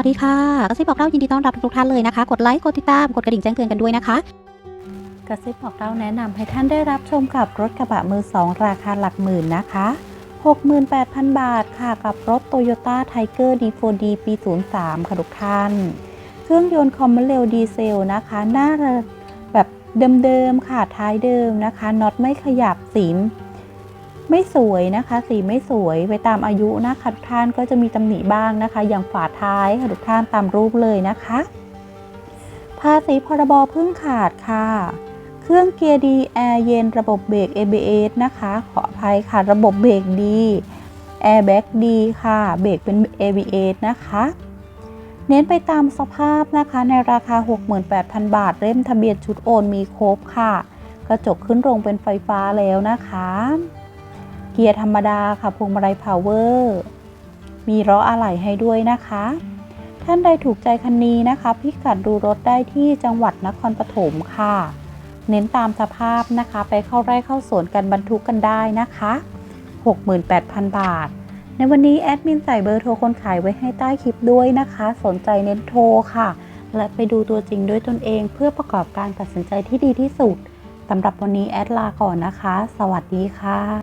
วัสดีค่ะกระซิบบอกเล่ายินดีต้อนรับทุกท่านเลยนะคะ กดไลค์ กดติดตาม กดกระดิ่งแจ้งเตือนกันด้วยนะคะกระซิบบอกเล่าแนะนำให้ท่านได้รับชมกับรถกระบะมือสองราคาหลักหมื่นนะคะ 68,000 บาทค่ะกับรถ Toyota Tiger D4D ปี 03 ค่ะทุกท่าน เครื่องยนต์คอมมอนเรลดีเซลนะคะ หน้าแบบเดิมๆค่ะท้ายเดิมนะคะน็อตไม่ขยับสี ไม่สวยนะคะ สีไม่สวยไปตามอายุนะคะทุกท่านก็จะมีตำหนิบ้างนะคะ อย่างฝาท้ายค่ะทุกท่านตามรูปเลยนะคะภาษีพรบพิ่งขาดค่ะ เครื่องเกียร์ดีแอร์เย็นระบบเบรก ABS นะคะ ขออภัยค่ะ ระบบเบรกดีแอร์แบ็กดีค่ะเบรกเป็น ABS นะคะ เน้นไปตามสภาพนะคะในราคา 68,000 บาทเล่มทะเบียนชุดโอนมีครบค่ะ กระจกขึ้นลงเป็นไฟฟ้าแล้วนะคะ กียร์ธรรมดาค่ะพวงมาลัยพาวเวอร์มีล้ออะไหล่ให้ด้วยนะคะ ท่านใดถูกใจคันนี้นะคะ พิกัดดูรถได้ที่จังหวัดนครปฐมค่ะ เน้นตามสภาพนะคะ ไปเข้าไร่เข้าสวนกันบรรทุกกันได้นะคะ 68,000 บาท ในวันนี้แอดมินใส่เบอร์โทรคนขายไว้ให้ใต้คลิปด้วยนะคะ สนใจเน้นโทรค่ะ และไปดูตัวจริงด้วยตนเอง เพื่อประกอบการตัดสินใจที่ดีที่สุดสำหรับวันนี้แอดลาก่อนนะคะ สวัสดีค่ะ